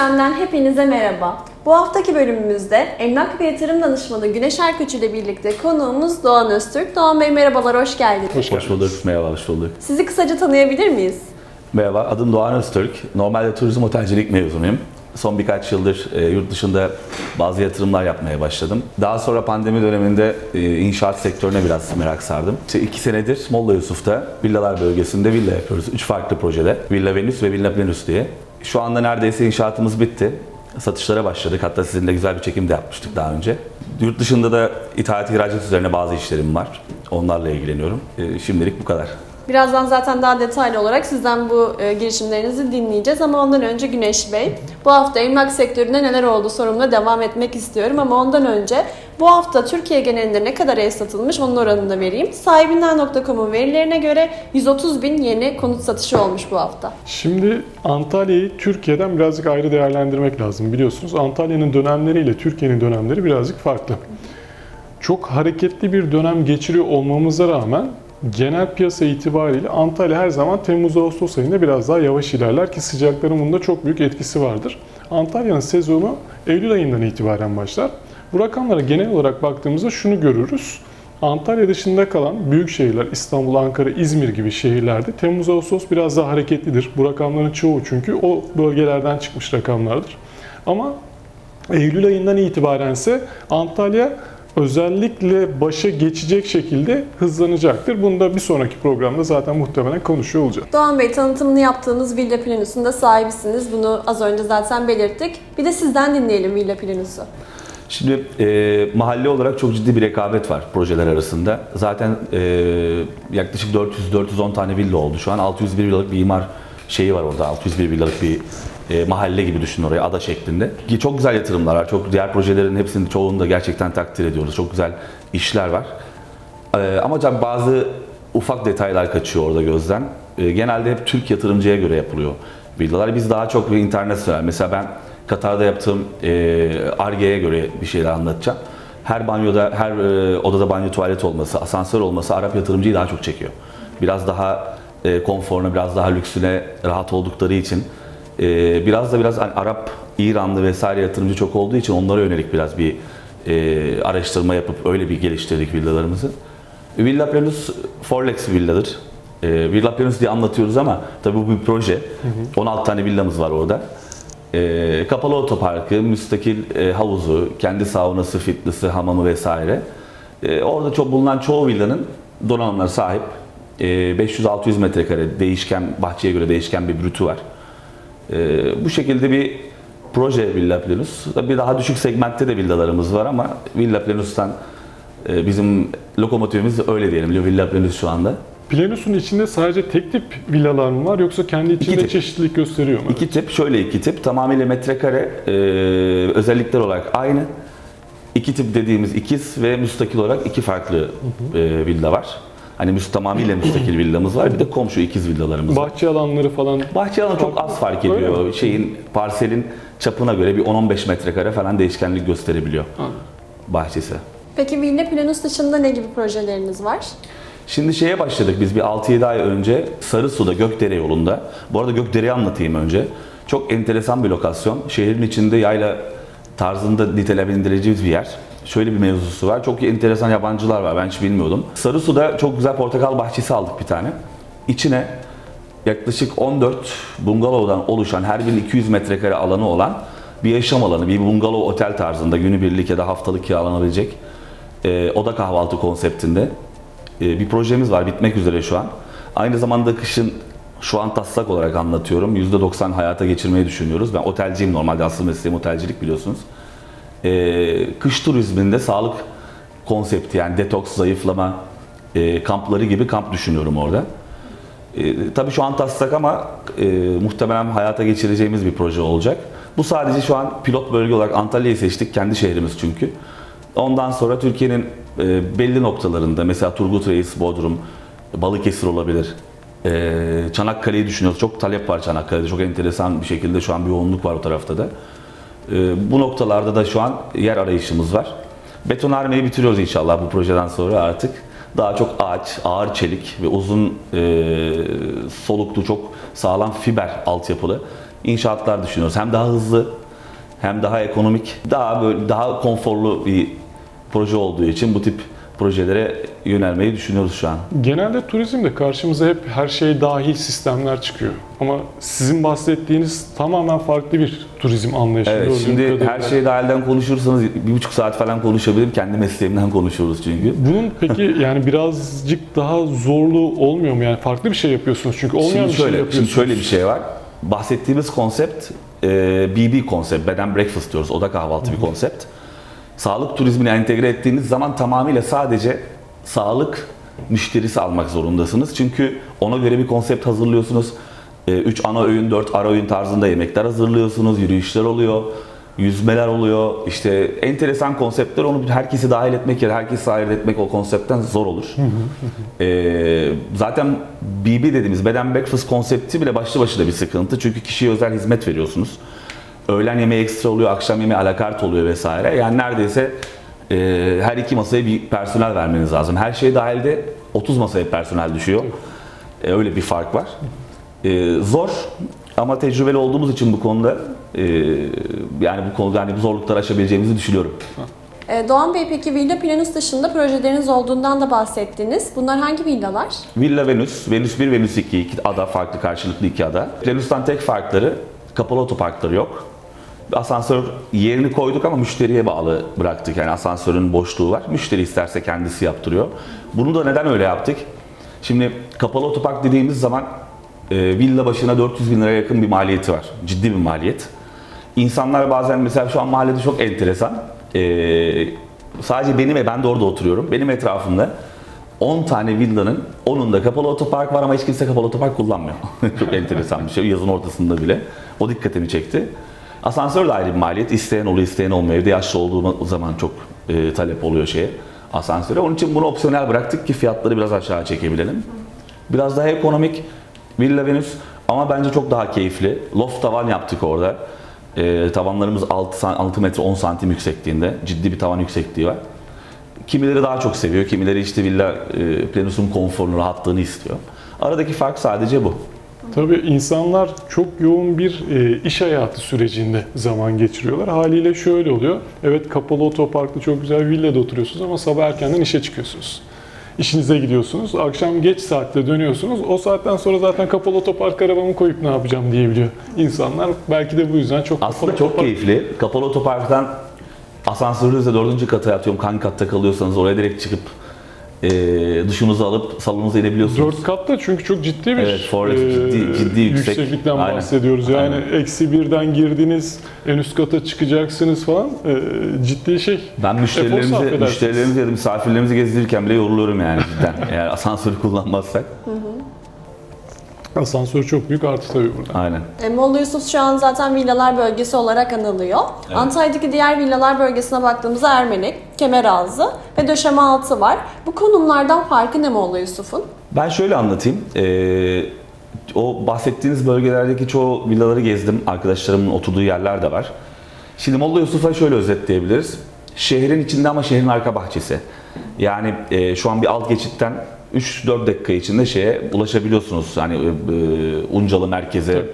Gündem'den hepinize merhaba. Bu haftaki bölümümüzde emlak ve yatırım danışmanı Güneş Erköç ile birlikte konuğumuz Doğan Öztürk. Doğan Bey merhabalar, hoş geldiniz. Hoş, Hoş bulduk. Merhaba, hoş bulduk. Sizi kısaca tanıyabilir miyiz? Merhaba, adım Doğan Öztürk. Normalde turizm otelcilik mezunuyum. Son birkaç yıldır e, yurt dışında bazı yatırımlar yapmaya başladım. Daha sonra pandemi döneminde e, inşaat sektörüne biraz merak sardım. İşte iki senedir Molla Yusuf'ta villalar bölgesinde villa yapıyoruz. Üç farklı projede. Villa Venüs ve Villa Plenus diye. Şu anda neredeyse inşaatımız bitti. Satışlara başladık. Hatta sizinle güzel bir çekim de yapmıştık daha önce. Yurt dışında da ithalat ihracat üzerine bazı işlerim var. Onlarla ilgileniyorum. E, şimdilik bu kadar. Birazdan zaten daha detaylı olarak sizden bu e, girişimlerinizi dinleyeceğiz ama ondan önce Güneş Bey, bu hafta emlak sektöründe neler oldu sorumla devam etmek istiyorum ama ondan önce bu hafta Türkiye genelinde ne kadar ev satılmış onun oranını da vereyim. Sahibinden.com'un verilerine göre 130 bin yeni konut satışı olmuş bu hafta. Şimdi Antalya'yı Türkiye'den birazcık ayrı değerlendirmek lazım. Biliyorsunuz Antalya'nın dönemleriyle Türkiye'nin dönemleri birazcık farklı. Çok hareketli bir dönem geçiriyor olmamıza rağmen genel piyasa itibariyle Antalya her zaman Temmuz-Ağustos ayında biraz daha yavaş ilerler ki sıcakların bunda çok büyük etkisi vardır. Antalya'nın sezonu Eylül ayından itibaren başlar. Bu rakamlara genel olarak baktığımızda şunu görürüz. Antalya dışında kalan büyük şehirler, İstanbul, Ankara, İzmir gibi şehirlerde Temmuz-Ağustos biraz daha hareketlidir. Bu rakamların çoğu çünkü o bölgelerden çıkmış rakamlardır. Ama Eylül ayından itibarense Antalya özellikle başa geçecek şekilde hızlanacaktır. Bunu da bir sonraki programda zaten muhtemelen konuşuyor olacağız. Doğan Bey tanıtımını yaptığınız Villa Planus'un da sahibisiniz. Bunu az önce zaten belirttik. Bir de sizden dinleyelim Villa Planus'u. Şimdi e, mahalle olarak çok ciddi bir rekabet var projeler arasında. Zaten e, yaklaşık 400-410 tane villa oldu. Şu an 601 villalık bir imar şeyi var orada. 601 villalık bir e, mahalle gibi düşünün oraya ada şeklinde. Çok güzel yatırımlar var. Çok diğer projelerin hepsinin çoğunu da gerçekten takdir ediyoruz. Çok güzel işler var. E, ama tabii bazı ufak detaylar kaçıyor orada gözden. E, genelde hep Türk yatırımcıya göre yapılıyor villalar. Biz daha çok bir internasyonel. Mesela ben Katar'da yaptığım e, Arge'ye göre bir şeyler anlatacağım. Her banyoda, her e, odada banyo tuvalet olması, asansör olması Arap yatırımcıyı daha çok çekiyor. Biraz daha e, konforuna, biraz daha lüksüne rahat oldukları için e, biraz da biraz hani Arap, İranlı vesaire yatırımcı çok olduğu için onlara yönelik biraz bir e, araştırma yapıp öyle bir geliştirdik villalarımızı. Villa Planus Forlex villadır. E, Villa Planus diye anlatıyoruz ama tabii bu bir proje. 16 tane villamız var orada. E, kapalı otoparkı, müstakil e, havuzu, kendi saunası, fitness'ı, hamamı vesaire. E, orada çok bulunan çoğu villanın donanımlara sahip. E, 500-600 metrekare değişken, bahçeye göre değişken bir brütü var. E, bu şekilde bir proje Villa Planus. Bir daha düşük segmentte de villalarımız var ama Villa Planus'tan e, bizim lokomotifimiz öyle diyelim. Villa Planus şu anda. Planus'un içinde sadece tek tip villalar mı var yoksa kendi içinde tip. çeşitlilik gösteriyor mu? İki tip, şöyle iki tip. Tamamıyla metrekare e, özellikler olarak aynı. İki tip dediğimiz ikiz ve müstakil olarak iki farklı e, villa var. Hani müst tamamıyla müstakil villamız var. Bir de komşu ikiz villalarımız var. Bahçe alanları falan Bahçe alanı çok az fark ediyor. mi? Şeyin parselin çapına göre bir 10-15 metrekare falan değişkenlik gösterebiliyor bahçesi. Peki Villa Planus dışında ne gibi projeleriniz var? Şimdi şeye başladık biz bir 6-7 ay önce Sarısu'da Gökdere yolunda. Bu arada Gökdere'yi anlatayım önce. Çok enteresan bir lokasyon. Şehrin içinde yayla tarzında nitelendireceğimiz bir yer. Şöyle bir mevzusu var. Çok enteresan yabancılar var. Ben hiç bilmiyordum. Sarısu'da çok güzel portakal bahçesi aldık bir tane. İçine yaklaşık 14 bungalovdan oluşan her birinin 200 metrekare alanı olan bir yaşam alanı, bir bungalov otel tarzında günübirlik ya da haftalık kiralanabilecek e, oda kahvaltı konseptinde e, bir projemiz var. Bitmek üzere şu an. Aynı zamanda kışın şu an taslak olarak anlatıyorum. %90 hayata geçirmeyi düşünüyoruz. Ben otelciyim normalde. Asıl mesleğim otelcilik biliyorsunuz. E, kış turizminde sağlık konsepti yani detoks, zayıflama e, kampları gibi kamp düşünüyorum orada. E, tabii şu an taslak ama e, muhtemelen hayata geçireceğimiz bir proje olacak. Bu sadece şu an pilot bölge olarak Antalya'yı seçtik. Kendi şehrimiz çünkü. Ondan sonra Türkiye'nin e, belli noktalarında mesela Turgut Reis, Bodrum, Balıkesir olabilir. E, Çanakkale'yi düşünüyoruz. Çok talep var Çanakkale'de. Çok enteresan bir şekilde şu an bir yoğunluk var o tarafta da. E, bu noktalarda da şu an yer arayışımız var. Betonarmeyi bitiriyoruz inşallah bu projeden sonra artık. Daha çok ağaç, ağır çelik ve uzun e, soluklu çok sağlam fiber altyapılı inşaatlar düşünüyoruz. Hem daha hızlı hem daha ekonomik, daha böyle daha konforlu bir proje olduğu için bu tip projelere yönelmeyi düşünüyoruz şu an. Genelde turizmde karşımıza hep her şey dahil sistemler çıkıyor. Ama sizin bahsettiğiniz tamamen farklı bir turizm anlayışı. Evet, şimdi kadarıyla. her şey dahilden konuşursanız bir buçuk saat falan konuşabilirim. Kendi mesleğimden konuşuyoruz çünkü. Bunun peki yani birazcık daha zorlu olmuyor mu? Yani farklı bir şey yapıyorsunuz çünkü olmayan Şimdi bir şey şöyle, yapıyorsunuz. şimdi şöyle bir şey var. Bahsettiğimiz konsept e, BB konsept, bed and breakfast diyoruz. Oda kahvaltı bir konsept. Sağlık turizmine entegre ettiğiniz zaman tamamıyla sadece sağlık müşterisi almak zorundasınız. Çünkü ona göre bir konsept hazırlıyorsunuz. 3 ana öğün, 4 ara öğün tarzında yemekler hazırlıyorsunuz. Yürüyüşler oluyor. Yüzmeler oluyor. İşte enteresan konseptler onu herkesi dahil etmek ya da herkesi dahil etmek o konseptten zor olur. Ee, zaten BB dediğimiz bed and breakfast konsepti bile başlı başına bir sıkıntı. Çünkü kişiye özel hizmet veriyorsunuz. Öğlen yemeği ekstra oluyor, akşam yemeği alakart oluyor vesaire. Yani neredeyse e, her iki masaya bir personel vermeniz lazım. Her şey dahilde 30 masaya personel düşüyor. E, öyle bir fark var. E, zor ama tecrübeli olduğumuz için bu konuda e, yani bu konuda yani bu zorlukları aşabileceğimizi düşünüyorum. Ee, Doğan Bey peki Villa Planus dışında projeleriniz olduğundan da bahsettiniz. Bunlar hangi villalar? Villa Venüs, Venüs 1, Venüs 2, iki ada farklı karşılıklı iki ada. Venüs'ten tek farkları kapalı otoparkları yok. Asansör yerini koyduk ama müşteriye bağlı bıraktık. Yani asansörün boşluğu var. Müşteri isterse kendisi yaptırıyor. Bunu da neden öyle yaptık? Şimdi kapalı otopark dediğimiz zaman e, villa başına 400 bin liraya yakın bir maliyeti var. Ciddi bir maliyet. İnsanlar bazen mesela şu an mahallede çok enteresan. E, sadece benim ve ben de orada oturuyorum. Benim etrafımda 10 tane villanın 10'unda kapalı otopark var ama hiç kimse kapalı otopark kullanmıyor. çok enteresan bir şey. Yazın ortasında bile. O dikkatimi çekti. Asansör de ayrı bir maliyet. İsteyen oluyor, isteyen olmuyor. Evde yaşlı olduğu zaman çok e, talep oluyor şeye asansöre. Onun için bunu opsiyonel bıraktık ki fiyatları biraz aşağı çekebilelim. Biraz daha ekonomik Villa Venüs ama bence çok daha keyifli. Loft tavan yaptık orada. E, tavanlarımız 6, 6 metre 10 santim yüksekliğinde. Ciddi bir tavan yüksekliği var. Kimileri daha çok seviyor, kimileri işte Villa e, Planus'un konforunu, rahatlığını istiyor. Aradaki fark sadece bu. Tabii insanlar çok yoğun bir e, iş hayatı sürecinde zaman geçiriyorlar. Haliyle şöyle oluyor. Evet kapalı otoparkta çok güzel villada oturuyorsunuz ama sabah erkenden işe çıkıyorsunuz. İşinize gidiyorsunuz. Akşam geç saatte dönüyorsunuz. O saatten sonra zaten kapalı otopark arabamı koyup ne yapacağım diyebiliyor. İnsanlar belki de bu yüzden çok Aslında çok otopark- keyifli. Kapalı otoparktan asansörünüzle dördüncü kata atıyorum. Hangi katta kalıyorsanız oraya direkt çıkıp e, duşunuzu alıp salonunuza inebiliyorsunuz. Dört katta çünkü çok ciddi bir Evet, Forest e, ciddi- ciddi yüksek. yükseklikten Aynen. bahsediyoruz. Yani Aynen. eksi birden girdiniz, en üst kata çıkacaksınız falan. E, ciddi şey. Ben edersiniz. müşterilerimizi ya da misafirlerimizi gezdirirken bile yoruluyorum yani cidden. Eğer asansörü kullanmazsak. Asansör çok büyük artı tabii burada. Aynen. E, Molla Yusuf şu an zaten villalar bölgesi olarak anılıyor. Antalya'daki diğer villalar bölgesine baktığımızda Ermenik, Kemeraltı ve Döşemealtı var. Bu konumlardan farkı ne Molla Yusuf'un? Ben şöyle anlatayım. Ee, o bahsettiğiniz bölgelerdeki çoğu villaları gezdim. Arkadaşlarımın oturduğu yerler de var. Şimdi Molla Yusuf'a şöyle özetleyebiliriz. Şehrin içinde ama şehrin arka bahçesi. Yani e, şu an bir alt geçitten 3-4 dakika içinde şeye ulaşabiliyorsunuz. Hani e, e, Uncalı merkeze,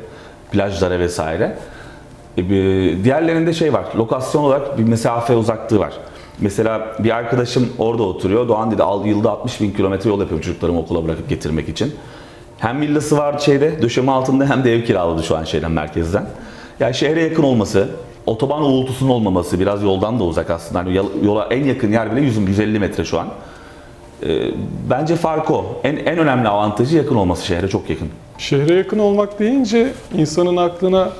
plajlara vesaire. E, Diğerlerinde şey var, lokasyon olarak bir mesafe uzaklığı var. Mesela bir arkadaşım orada oturuyor. Doğan dedi al yılda 60 bin kilometre yol yapıyorum çocuklarımı okula bırakıp getirmek için. Hem villası var şeyde, döşeme altında hem de ev kiraladı şu an şeyden merkezden. Yani şehre yakın olması, otoban uğultusunun olmaması, biraz yoldan da uzak aslında. Yol- yola en yakın yer bile 100 150 metre şu an. E, bence fark o. En, en önemli avantajı yakın olması şehre çok yakın. Şehre yakın olmak deyince insanın aklına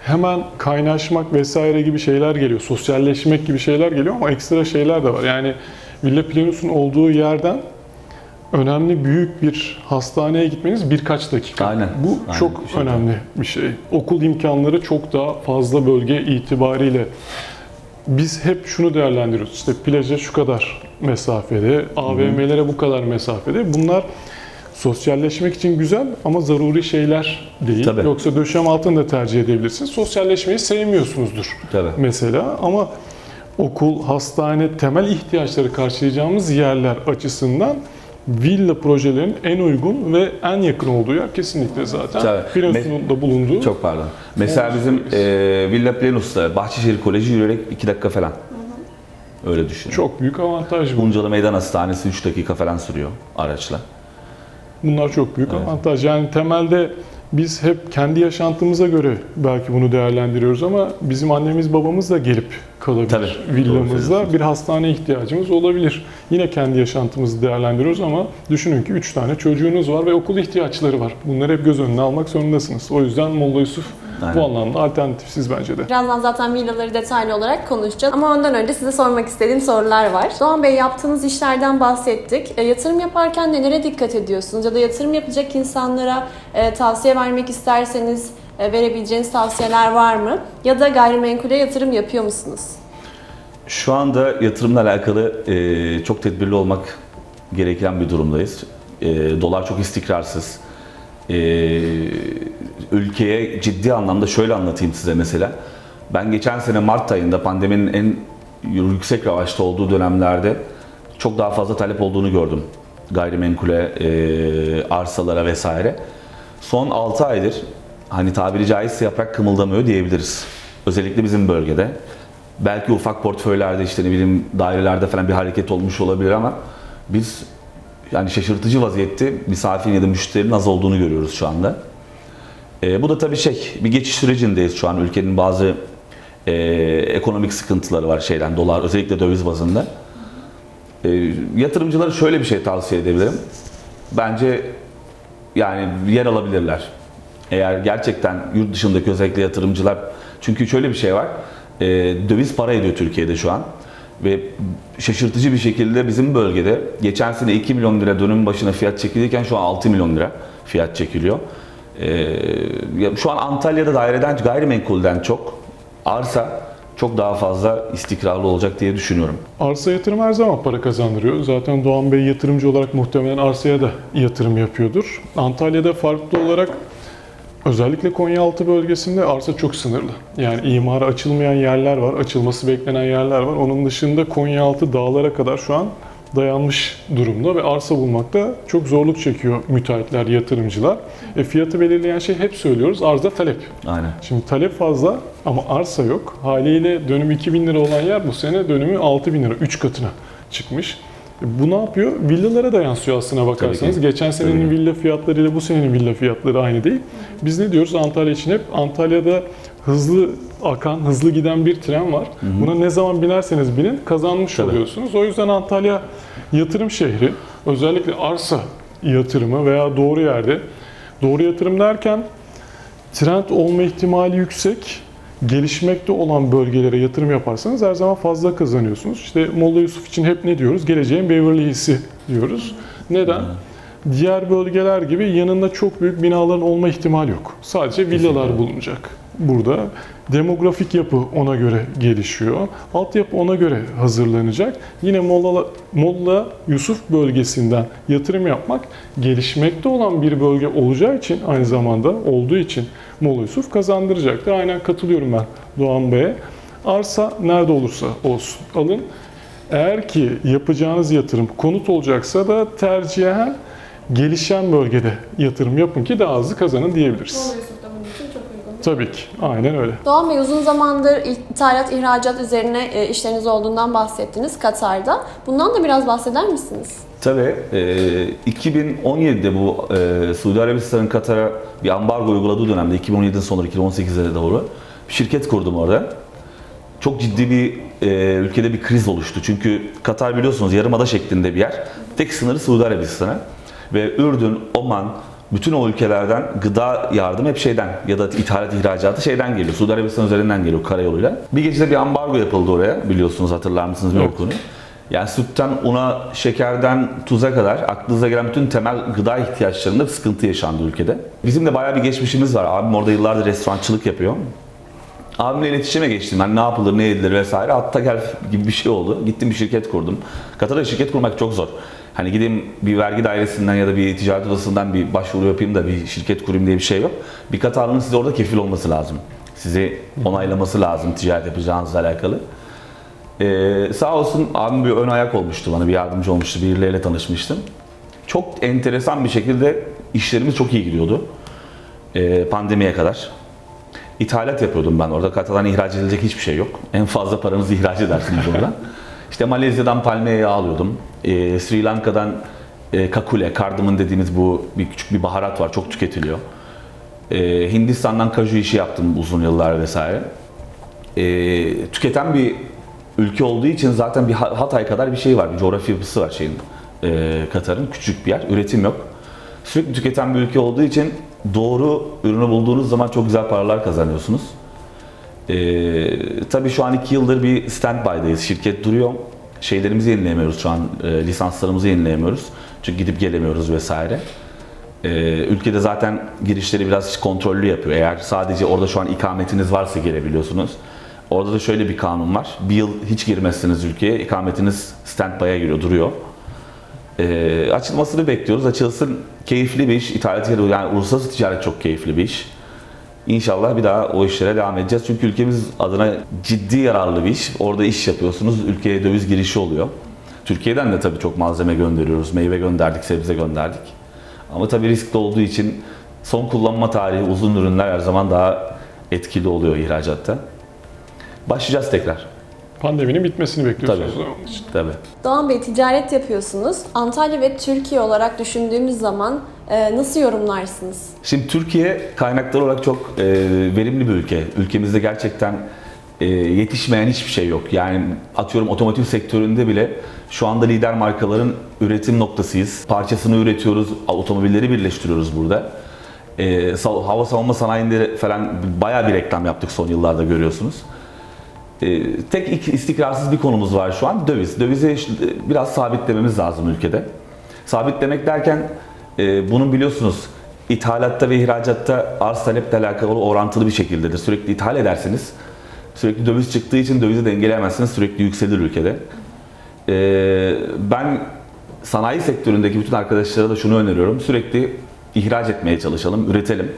hemen kaynaşmak vesaire gibi şeyler geliyor. Sosyalleşmek gibi şeyler geliyor ama ekstra şeyler de var. Yani Villa Planus'un olduğu yerden önemli büyük bir hastaneye gitmeniz birkaç dakika. Aynen. Bu Aynen, çok bir şey önemli bir şey. Okul imkanları çok daha fazla bölge itibariyle. Biz hep şunu değerlendiriyoruz. İşte plaja şu kadar mesafede, AVM'lere bu kadar mesafede. Bunlar sosyalleşmek için güzel ama zaruri şeyler değil. Tabii. Yoksa döşem altını da tercih edebilirsiniz. Sosyalleşmeyi sevmiyorsunuzdur Tabii. mesela ama okul, hastane, temel ihtiyaçları karşılayacağımız yerler açısından villa projelerinin en uygun ve en yakın olduğu yer kesinlikle zaten. Tabii. Giresun'un da bulunduğu. Çok pardon. Mesela bizim e, Villa Plenus'ta Bahçeşehir Koleji yürüyerek 2 dakika falan. Öyle düşünün. çok büyük avantaj bu. Buncalı Meydan Hastanesi 3 dakika falan sürüyor araçla. Bunlar çok büyük Evet. avantaj. Yani temelde biz hep kendi yaşantımıza göre belki bunu değerlendiriyoruz ama bizim annemiz babamız da gelip kalabilir Tabii, villamızda. Bir hastane ihtiyacımız olabilir. Yine kendi yaşantımızı değerlendiriyoruz ama düşünün ki 3 tane çocuğunuz var ve okul ihtiyaçları var. Bunları hep göz önüne almak zorundasınız. O yüzden Molla Yusuf bu Aynen. anlamda alternatifsiz bence de. Birazdan zaten villaları detaylı olarak konuşacağız. Ama ondan önce size sormak istediğim sorular var. Doğan Bey yaptığınız işlerden bahsettik. E, yatırım yaparken nelere dikkat ediyorsunuz? Ya da yatırım yapacak insanlara e, tavsiye vermek isterseniz e, verebileceğiniz tavsiyeler var mı? Ya da gayrimenkule yatırım yapıyor musunuz? Şu anda yatırımla alakalı e, çok tedbirli olmak gereken bir durumdayız. E, dolar çok istikrarsız. E, ülkeye ciddi anlamda şöyle anlatayım size mesela. Ben geçen sene Mart ayında pandeminin en yüksek revaçta olduğu dönemlerde çok daha fazla talep olduğunu gördüm. Gayrimenkule, e, arsalara vesaire. Son 6 aydır hani tabiri caizse yaprak kımıldamıyor diyebiliriz. Özellikle bizim bölgede. Belki ufak portföylerde işte ne bileyim dairelerde falan bir hareket olmuş olabilir ama biz yani şaşırtıcı vaziyette misafirin ya da müşterinin az olduğunu görüyoruz şu anda. E, bu da tabii şey bir geçiş sürecindeyiz şu an ülkenin bazı e, ekonomik sıkıntıları var şeyden dolar özellikle döviz bazında. E, yatırımcılara şöyle bir şey tavsiye edebilirim. Bence yani yer alabilirler. Eğer gerçekten yurt dışındaki özellikle yatırımcılar çünkü şöyle bir şey var. E, döviz para ediyor Türkiye'de şu an. Ve şaşırtıcı bir şekilde bizim bölgede geçen sene 2 milyon lira dönüm başına fiyat çekilirken şu an 6 milyon lira fiyat çekiliyor. E, ya şu an Antalya'da daireden gayrimenkulden çok arsa çok daha fazla istikrarlı olacak diye düşünüyorum. Arsa yatırım her zaman para kazandırıyor. Zaten Doğan Bey yatırımcı olarak muhtemelen arsaya da yatırım yapıyordur. Antalya'da farklı olarak özellikle Konyaaltı bölgesinde arsa çok sınırlı. Yani imara açılmayan yerler var, açılması beklenen yerler var. Onun dışında Konyaaltı dağlara kadar şu an dayanmış durumda ve arsa bulmakta çok zorluk çekiyor müteahhitler, yatırımcılar. E, fiyatı belirleyen şey hep söylüyoruz arza talep. Aynen. Şimdi talep fazla ama arsa yok. Haliyle dönümü 2000 lira olan yer bu sene dönümü 6000 lira, 3 katına çıkmış. Bu ne yapıyor? Villalara da yansıyor aslına bakarsanız. Geçen senenin ki. villa fiyatları ile bu senenin villa fiyatları aynı değil. Biz ne diyoruz Antalya için hep? Antalya'da hızlı akan, hızlı giden bir tren var. Buna ne zaman binerseniz binin kazanmış Tabii. oluyorsunuz. O yüzden Antalya yatırım şehri. Özellikle arsa yatırımı veya doğru yerde. Doğru yatırım derken trend olma ihtimali yüksek, gelişmekte olan bölgelere yatırım yaparsanız her zaman fazla kazanıyorsunuz. İşte Molla Yusuf için hep ne diyoruz? Geleceğin Beverly Hills'i diyoruz. Neden? Diğer bölgeler gibi yanında çok büyük binaların olma ihtimali yok. Sadece villalar bulunacak burada. Demografik yapı ona göre gelişiyor. Altyapı ona göre hazırlanacak. Yine Molla, Molla Yusuf bölgesinden yatırım yapmak gelişmekte olan bir bölge olacağı için aynı zamanda olduğu için Molla Yusuf kazandıracaktır. Aynen katılıyorum ben Doğan Bey'e. Arsa nerede olursa olsun alın. Eğer ki yapacağınız yatırım konut olacaksa da tercihen gelişen bölgede yatırım yapın ki daha hızlı kazanın diyebiliriz. uygun. Tabii ki. Aynen öyle. Doğan Bey uzun zamandır ithalat, ihracat üzerine e, işleriniz olduğundan bahsettiniz Katar'da. Bundan da biraz bahseder misiniz? Tabii. E, 2017'de bu e, Suudi Arabistan'ın Katar'a bir ambargo uyguladığı dönemde 2017'den sonra 2018'e doğru bir şirket kurdum orada. Çok ciddi bir e, ülkede bir kriz oluştu. Çünkü Katar biliyorsunuz yarımada şeklinde bir yer. Tek sınırı Suudi Arabistan'a. Ve Ürdün, Oman, bütün o ülkelerden gıda yardımı hep şeyden ya da ithalat ihracatı şeyden geliyor. Suudi Arabistan üzerinden geliyor karayoluyla. Bir gecede bir ambargo yapıldı oraya biliyorsunuz hatırlar mısınız bir Evet. o konuyu. Yani sütten una, şekerden tuza kadar aklınıza gelen bütün temel gıda ihtiyaçlarında bir sıkıntı yaşandı ülkede. Bizim de bayağı bir geçmişimiz var. Abim orada yıllardır restorançılık yapıyor. Abimle iletişime geçtim. Ben ne yapılır, ne edilir vesaire. Hatta gel gibi bir şey oldu. Gittim bir şirket kurdum. Katar'da şirket kurmak çok zor. Hani gideyim bir vergi dairesinden ya da bir ticaret odasından bir başvuru yapayım da bir şirket kurayım diye bir şey yok. Bir Katarlı'nın size orada kefil olması lazım. Sizi onaylaması lazım ticaret yapacağınızla alakalı. Ee, sağ olsun abim bir ön ayak olmuştu bana, bir yardımcı olmuştu. Birileriyle tanışmıştım. çok enteresan bir şekilde işlerimiz çok iyi gidiyordu. Ee, pandemiye kadar. İthalat yapıyordum ben orada. Katalan ihraç edilecek hiçbir şey yok. En fazla paranızı ihraç edersiniz oradan. İşte Malezya'dan palmiye yağı alıyordum. Ee, Sri Lanka'dan e, kakule, kardamın dediğimiz bu bir küçük bir baharat var. Çok tüketiliyor. Ee, Hindistan'dan kaju işi yaptım uzun yıllar vesaire. Ee, tüketen bir ülke olduğu için zaten bir Ha- Hatay kadar bir şey var. Bir coğrafi yapısı var şeyin. e, Katar'ın küçük bir yer. Üretim yok. Sürekli tüketen bir ülke olduğu için doğru ürünü bulduğunuz zaman çok güzel paralar kazanıyorsunuz. Ee, tabii şu an iki yıldır bir standby'dayız. Şirket duruyor. Şeylerimizi yenileyemiyoruz şu an. e, lisanslarımızı yenileyemiyoruz. Çünkü gidip gelemiyoruz vesaire. Ee, ülkede zaten girişleri biraz kontrollü yapıyor. Eğer sadece orada şu an ikametiniz varsa girebiliyorsunuz. Orada da şöyle bir kanun var. Bir yıl hiç girmezsiniz ülkeye. ikametiniz standby'a giriyor, duruyor. Ee, açılmasını bekliyoruz. Açılsın keyifli bir iş. İthalat yani uluslararası ticaret çok keyifli bir iş. İnşallah bir daha o işlere devam edeceğiz. Çünkü ülkemiz adına ciddi yararlı bir iş. Orada iş yapıyorsunuz. Ülkeye döviz girişi oluyor. Türkiye'den de tabii çok malzeme gönderiyoruz. Meyve gönderdik, sebze gönderdik. Ama tabii riskli olduğu için son kullanma tarihi uzun ürünler her zaman daha etkili oluyor ihracatta. Başlayacağız tekrar. Pandeminin bitmesini bekliyorsunuz Tabii. için. Tabii. Doğan Bey ticaret yapıyorsunuz. Antalya ve Türkiye olarak düşündüğümüz zaman e, nasıl yorumlarsınız? Şimdi Türkiye kaynaklar olarak çok e, verimli bir ülke. Ülkemizde gerçekten e, yetişmeyen hiçbir şey yok. Yani atıyorum otomotiv sektöründe bile şu anda lider markaların üretim noktasıyız. Parçasını üretiyoruz, otomobilleri birleştiriyoruz burada. E, hava savunma sanayinde falan bayağı bir reklam yaptık son yıllarda görüyorsunuz. E, tek istikrarsız bir konumuz var şu an döviz. Dövizi biraz sabitlememiz lazım ülkede. Sabitlemek derken e, bunun biliyorsunuz ithalatta ve ihracatta arz taleple alakalı orantılı bir şekildedir. Sürekli ithal edersiniz. Sürekli döviz çıktığı için dövizi dengeleyemezsiniz. Sürekli yükselir ülkede. E, ben sanayi sektöründeki bütün arkadaşlara da şunu öneriyorum. Sürekli ihraç etmeye çalışalım, üretelim.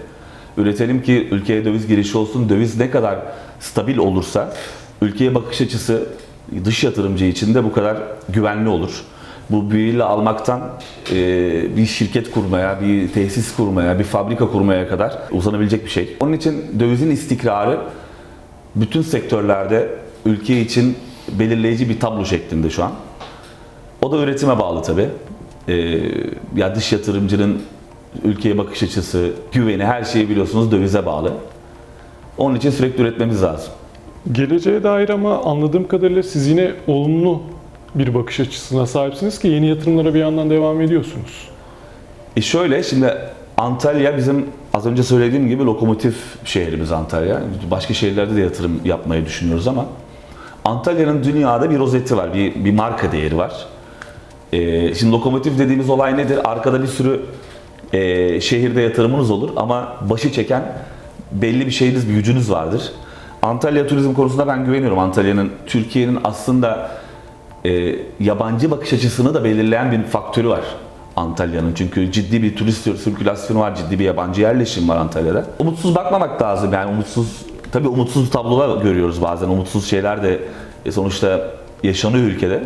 Üretelim ki ülkeye döviz girişi olsun. Döviz ne kadar stabil olursa ülkeye bakış açısı dış yatırımcı için de bu kadar güvenli olur. Bu büyüyle almaktan e, bir şirket kurmaya, bir tesis kurmaya, bir fabrika kurmaya kadar uzanabilecek bir şey. Onun için dövizin istikrarı bütün sektörlerde ülke için belirleyici bir tablo şeklinde şu an. O da üretime bağlı tabi. ya dış yatırımcının ülkeye bakış açısı, güveni, her şeyi biliyorsunuz dövize bağlı. Onun için sürekli üretmemiz lazım. Geleceğe dair ama anladığım kadarıyla siz yine olumlu bir bakış açısına sahipsiniz ki yeni yatırımlara bir yandan devam ediyorsunuz. E şöyle şimdi Antalya bizim az önce söylediğim gibi lokomotif şehrimiz Antalya. Başka şehirlerde de yatırım yapmayı düşünüyoruz ama Antalya'nın dünyada bir rozeti var, bir, bir marka değeri var. E, şimdi lokomotif dediğimiz olay nedir? Arkada bir sürü e, şehirde yatırımınız olur ama başı çeken belli bir şeyiniz, bir gücünüz vardır. Antalya turizm konusunda ben güveniyorum. Antalya'nın, Türkiye'nin aslında e, yabancı bakış açısını da belirleyen bir faktörü var Antalya'nın. Çünkü ciddi bir turist sirkülasyonu var, ciddi bir yabancı yerleşim var Antalya'da. Umutsuz bakmamak lazım yani umutsuz, tabii umutsuz tablolar görüyoruz bazen, umutsuz şeyler de e, sonuçta yaşanıyor ülkede.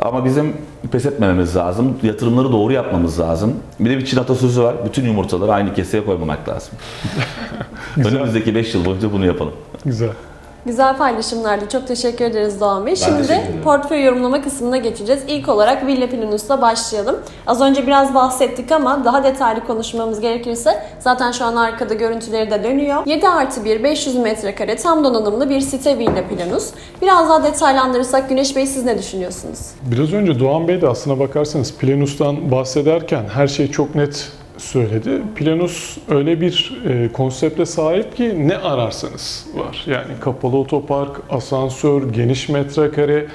Ama bizim pes etmememiz lazım, yatırımları doğru yapmamız lazım. Bir de bir Çin atasözü var, bütün yumurtaları aynı keseye koymamak lazım. Önümüzdeki 5 yıl boyunca bunu yapalım. Güzel. Güzel paylaşımlardı. Çok teşekkür ederiz Doğan Bey. teşekkür Şimdi ederim. portföy yorumlama kısmına geçeceğiz. İlk olarak Villa Planus'la başlayalım. Az önce biraz bahsettik ama daha detaylı konuşmamız gerekirse zaten şu an arkada görüntüleri de dönüyor. 7 artı 1, 500 metrekare tam donanımlı bir site Villa Planus. Biraz daha detaylandırırsak Güneş Bey siz ne düşünüyorsunuz? Biraz önce Doğan Bey de aslına bakarsanız Planus'tan bahsederken her şey çok net söyledi. Planus öyle bir e, konsepte sahip ki ne ararsanız var. Yani kapalı otopark, asansör, geniş metrekare,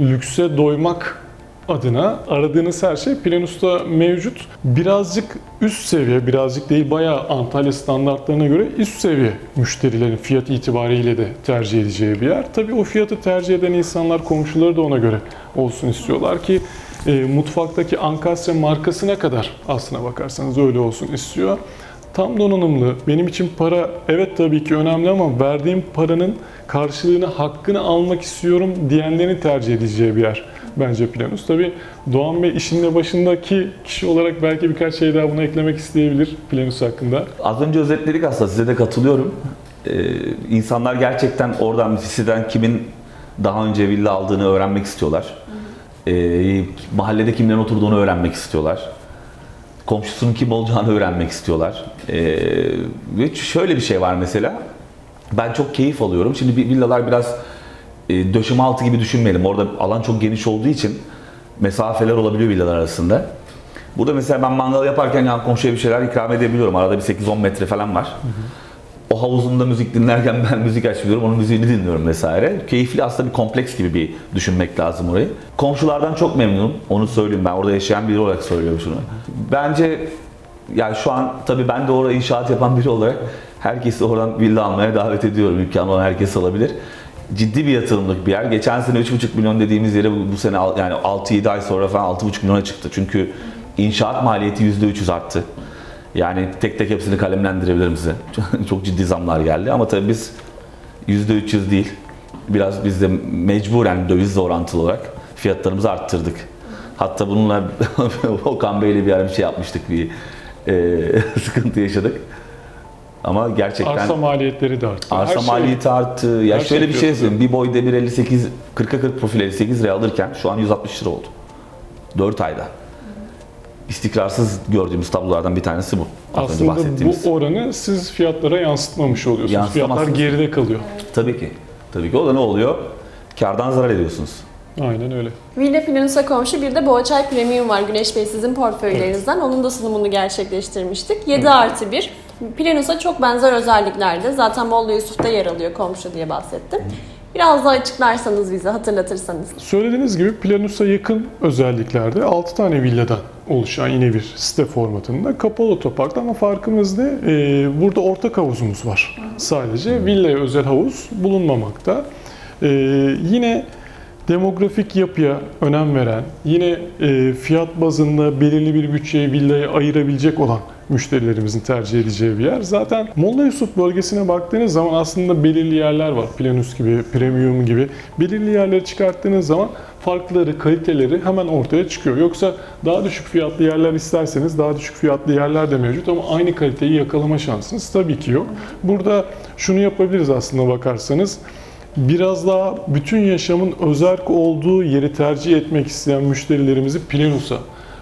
lükse doymak adına aradığınız her şey Planus'ta mevcut. Birazcık üst seviye, birazcık değil bayağı Antalya standartlarına göre üst seviye müşterilerin fiyat itibariyle de tercih edeceği bir yer. Tabii o fiyatı tercih eden insanlar komşuları da ona göre olsun istiyorlar ki e, mutfaktaki Ankastre markasına kadar aslına bakarsanız öyle olsun istiyor. Tam donanımlı. Benim için para evet tabii ki önemli ama verdiğim paranın karşılığını, hakkını almak istiyorum diyenlerin tercih edeceği bir yer. bence Planus. Tabii Doğan Bey işin de başındaki kişi olarak belki birkaç şey daha buna eklemek isteyebilir Planus hakkında. Az önce özetledik aslında size de katılıyorum. Ee, insanlar gerçekten oradan siteden kimin daha önce villa aldığını öğrenmek istiyorlar. Ee, mahallede kimlerin oturduğunu öğrenmek istiyorlar. Komşusunun kim olacağını öğrenmek istiyorlar. Ee, ve şöyle bir şey var mesela. Ben çok keyif alıyorum. Şimdi villalar biraz e, döşeme altı gibi düşünmeyelim. Orada alan çok geniş olduğu için mesafeler olabiliyor villalar arasında. Burada mesela ben mangal yaparken yan komşuya bir şeyler ikram edebiliyorum. Arada bir 8-10 metre falan var. O havuzunda müzik dinlerken ben müzik açmıyorum, onun müziğini dinliyorum vesaire. Keyifli aslında bir kompleks gibi bir düşünmek lazım orayı. Komşulardan çok memnunum, onu söyleyeyim ben. Orada yaşayan biri olarak söylüyorum şunu. Bence yani şu an tabii ben de orada inşaat yapan biri olarak herkesi oradan villa almaya davet ediyorum. İmkanı olan herkes alabilir. Ciddi bir yatırımlık bir yer. Geçen sene 3,5 milyon dediğimiz yere bu, bu sene yani 6-7 ay sonra falan 6,5 milyona çıktı. Çünkü inşaat maliyeti %300 arttı. Yani tek tek hepsini kalemlendirebilirim size. Çok ciddi zamlar geldi ama tabii biz %300 değil. Biraz biz de mecburen dövizle orantılı olarak fiyatlarımızı arttırdık. Hatta bununla Okan Bey'le bir ara bir şey yapmıştık, bir e, sıkıntı yaşadık. Ama gerçekten Arsa maliyetleri de arttı. arsa Her şey- maliyeti arttı. Ya şey şöyle bir şey söyleyeyim. Bir boy demir 58, 40'a 40 profil 58 liraya alırken şu an 160 lira oldu. 4 ayda. İstikrarsız gördüğümüz tablolardan bir tanesi bu. Az önce Aslında bahsettiğimiz. bu oranı siz fiyatlara yansıtmamış oluyorsunuz. Fiyatlar Yansıtamazsınız. geride kalıyor. Tabii ki. Tabii ki. O da ne oluyor? Kardan zarar ediyorsunuz. Aynen öyle. Villa Planus'a komşu bir de Boğaçay Premium var Güneş Bey sizin portföylerinizden. Onun da sunumunu gerçekleştirmiştik. 7 artı 1. Planus'a çok benzer özelliklerde. Zaten Molla Yusuf'ta yer alıyor komşu diye bahsettim. Biraz daha açıklarsanız bize hatırlatırsanız. Söylediğiniz gibi Planus'a yakın özelliklerde 6 tane villadan oluşan yine bir site formatında kapalı otoparkta ama farkımız ne? Ee, burada ortak havuzumuz var. Sadece villaya özel havuz bulunmamakta. Ee, yine demografik yapıya önem veren, yine e, fiyat bazında belirli bir bütçeyi villaya ayırabilecek olan müşterilerimizin tercih edeceği bir yer. Zaten Molla Yusuf bölgesine baktığınız zaman aslında belirli yerler var. Planus gibi, Premium gibi. Belirli yerleri çıkarttığınız zaman farkları, kaliteleri hemen ortaya çıkıyor. Yoksa daha düşük fiyatlı yerler isterseniz daha düşük fiyatlı yerler de mevcut ama aynı kaliteyi yakalama şansınız tabii ki yok. Burada şunu yapabiliriz aslında bakarsanız biraz daha bütün yaşamın özerk olduğu yeri tercih etmek isteyen müşterilerimizi Planus'a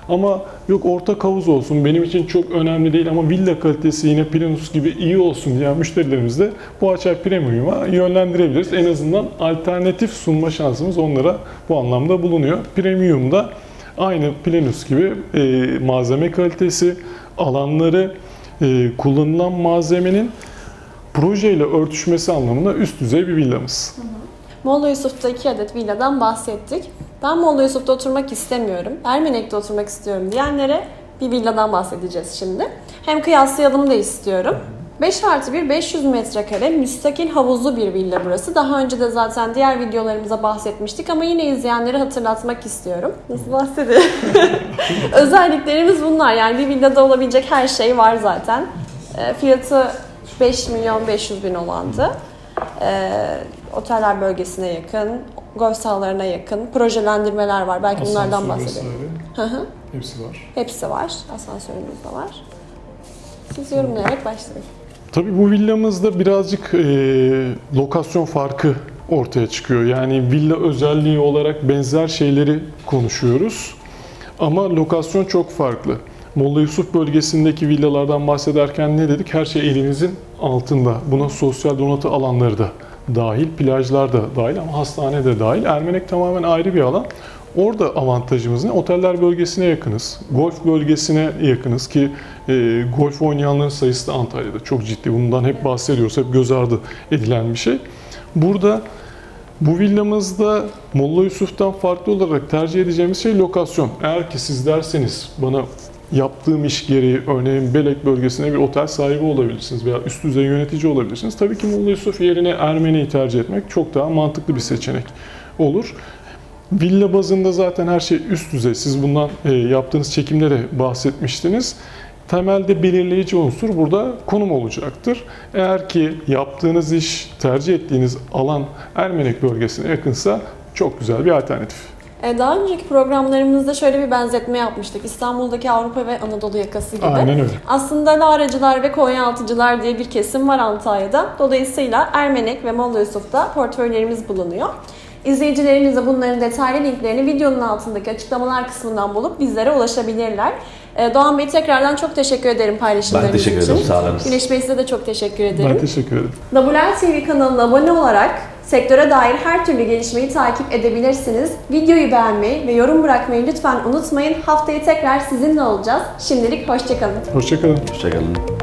ama yok ortak havuz olsun benim için çok önemli değil ama villa kalitesi yine Planus gibi iyi olsun diyen müşterilerimizi de bu açay premium'a yönlendirebiliriz. En azından alternatif sunma şansımız onlara bu anlamda bulunuyor. Premium'da aynı Planus gibi e, malzeme kalitesi, alanları, e, kullanılan malzemenin projeyle örtüşmesi anlamında üst düzey bir villamız. Molla Yusuf'ta 2 adet villadan bahsettik. Ben Molla Yusuf'ta oturmak istemiyorum, Ermenek'te oturmak istiyorum diyenlere bir villadan bahsedeceğiz şimdi. Hem kıyaslayalım da istiyorum. 5 artı 1 500 metrekare müstakil havuzlu bir villa burası. Daha önce de zaten diğer videolarımıza bahsetmiştik ama yine izleyenleri hatırlatmak istiyorum. Nasıl bahsedeyim? Özelliklerimiz bunlar. Yani bir villada olabilecek her şey var zaten. E, Fiyatı 5 milyon 500 bin olandı. E, oteller bölgesine yakın, golf sahalarına yakın projelendirmeler var. Belki bunlardan Asansör bahsedelim. vesaire, Hı hı. Hepsi var. Hepsi var. Asansörümüz de var. Siz yorumlayarak başlayın. Tabii bu villamızda birazcık e, lokasyon farkı ortaya çıkıyor. Yani villa özelliği olarak benzer şeyleri konuşuyoruz. Ama lokasyon çok farklı. Molla Yusuf bölgesindeki villalardan bahsederken ne dedik? Her şey elinizin altında. Buna sosyal donatı alanları da dahil, plajlar da dahil ama hastane de dahil. Ermenek tamamen ayrı bir alan. Orada avantajımız ne? Oteller bölgesine yakınız. Golf bölgesine yakınız ki e, golf oynayanların sayısı da Antalya'da çok ciddi. Bundan hep bahsediyoruz. Hep göz ardı edilen bir şey. Burada bu villamızda Molla Yusuf'tan farklı olarak tercih edeceğimiz şey lokasyon. Eğer ki siz derseniz bana yaptığım iş gereği örneğin Belek bölgesine bir otel sahibi olabilirsiniz veya üst düzey yönetici olabilirsiniz. Tabii ki Molla Yusuf yerine Ermeni'yi tercih etmek çok daha mantıklı bir seçenek olur. Villa bazında zaten her şey üst düzey. Siz bundan e, yaptığınız çekimde de bahsetmiştiniz. Temelde belirleyici unsur burada konum olacaktır. Eğer ki yaptığınız iş, tercih ettiğiniz alan Ermenek bölgesine yakınsa çok güzel bir alternatif. E, Daha önceki programlarımızda şöyle bir benzetme yapmıştık. İstanbul'daki Avrupa ve Anadolu yakası gibi. Aynen öyle. Aslında Laracılar ve Konyaaltıcılar diye bir kesim var Antalya'da. Dolayısıyla Ermenek ve Molla Yusuf'ta portföylerimiz bulunuyor. İzleyicilerimiz de bunların detaylı linklerini videonun altındaki açıklamalar kısmından bulup bizlere ulaşabilirler. Ee, Doğan Bey tekrardan çok teşekkür ederim paylaşımlarınız Ben teşekkür için. ederim, sağ olun. Güneş Bey size de çok teşekkür ederim. Ben teşekkür ederim. WL TV kanalına abone olarak sektöre dair her türlü gelişmeyi takip edebilirsiniz. Videoyu beğenmeyi ve yorum bırakmayı lütfen unutmayın. Haftaya tekrar sizinle olacağız. Şimdilik hoşçakalın. Hoşçakalın. Hoşçakalın.